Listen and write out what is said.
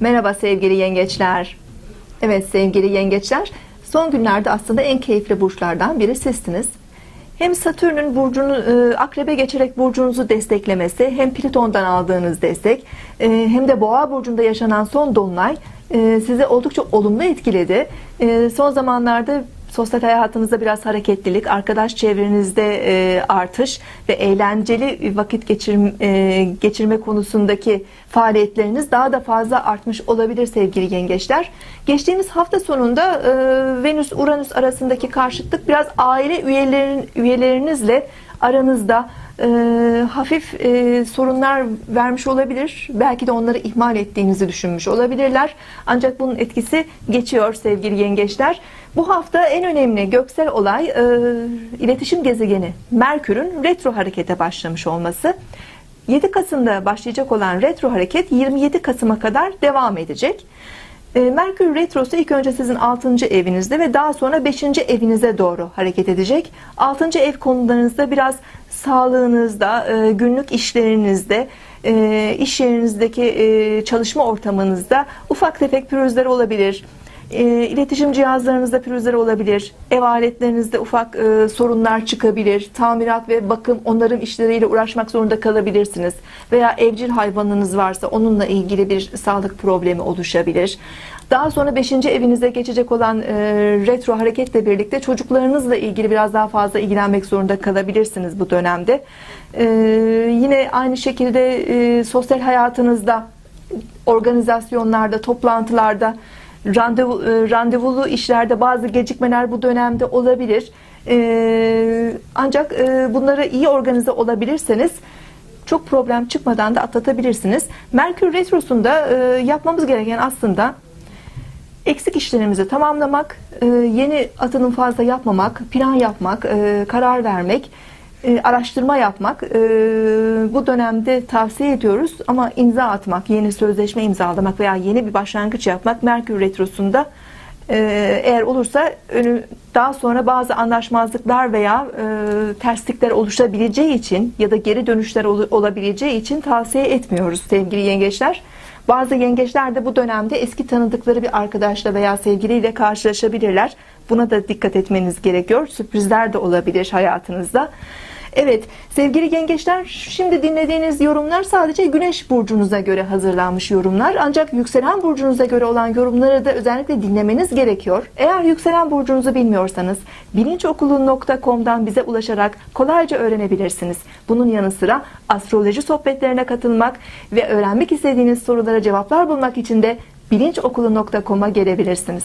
Merhaba sevgili yengeçler. Evet sevgili yengeçler, son günlerde aslında en keyifli burçlardan biri sizsiniz. Hem Satürn'ün burcunu e, akrebe geçerek burcunuzu desteklemesi, hem Plüton'dan aldığınız destek, e, hem de Boğa burcunda yaşanan son dolunay e, sizi oldukça olumlu etkiledi. E, son zamanlarda sosyal hayatınızda biraz hareketlilik, arkadaş çevrenizde e, artış ve eğlenceli vakit geçirme, e, geçirme konusundaki faaliyetleriniz daha da fazla artmış olabilir sevgili yengeçler. Geçtiğimiz hafta sonunda e, Venüs-Uranüs arasındaki karşıtlık biraz aile üyelerin, üyelerinizle aranızda e, hafif e, sorunlar vermiş olabilir. Belki de onları ihmal ettiğinizi düşünmüş olabilirler. Ancak bunun etkisi geçiyor sevgili yengeçler. Bu hafta en önemli göksel olay e, iletişim gezegeni Merkür'ün retro harekete başlamış olması. 7 Kasım'da başlayacak olan retro hareket 27 Kasım'a kadar devam edecek. E, Merkür Retrosu ilk önce sizin 6. evinizde ve daha sonra 5. evinize doğru hareket edecek. 6. ev konularınızda biraz sağlığınızda, e, günlük işlerinizde, e, iş yerinizdeki çalışma ortamınızda ufak tefek pürüzler olabilir e, iletişim cihazlarınızda pürüzler olabilir. Ev aletlerinizde ufak e, sorunlar çıkabilir. Tamirat ve bakım onların işleriyle uğraşmak zorunda kalabilirsiniz. Veya evcil hayvanınız varsa onunla ilgili bir sağlık problemi oluşabilir. Daha sonra 5. evinize geçecek olan e, retro hareketle birlikte çocuklarınızla ilgili biraz daha fazla ilgilenmek zorunda kalabilirsiniz bu dönemde. E, yine aynı şekilde e, sosyal hayatınızda organizasyonlarda, toplantılarda randevu, e, randevulu işlerde bazı gecikmeler bu dönemde olabilir. E, ancak e, bunları iyi organize olabilirseniz çok problem çıkmadan da atlatabilirsiniz. Merkür Retrosu'nda yapmamız gereken aslında eksik işlerimizi tamamlamak, yeni atının fazla yapmamak, plan yapmak, karar vermek, e, araştırma yapmak e, bu dönemde tavsiye ediyoruz ama imza atmak, yeni sözleşme imzalamak veya yeni bir başlangıç yapmak Merkür Retrosu'nda e, eğer olursa önü daha sonra bazı anlaşmazlıklar veya terslikler oluşabileceği için ya da geri dönüşler olabileceği için tavsiye etmiyoruz sevgili yengeçler. Bazı yengeçler de bu dönemde eski tanıdıkları bir arkadaşla veya sevgiliyle karşılaşabilirler. Buna da dikkat etmeniz gerekiyor. Sürprizler de olabilir hayatınızda. Evet sevgili yengeçler şimdi dinlediğiniz yorumlar sadece güneş burcunuza göre hazırlanmış yorumlar. Ancak yükselen burcunuza göre olan yorumları da özellikle dinlemeniz gerekiyor. Eğer yükselen burcunuzu bilmiyorsanız bilinçokulu.com'dan bize ulaşarak kolayca öğrenebilirsiniz. Bunun yanı sıra astroloji sohbetlerine katılmak ve öğrenmek istediğiniz sorulara cevaplar bulmak için de bilinçokulu.com'a gelebilirsiniz.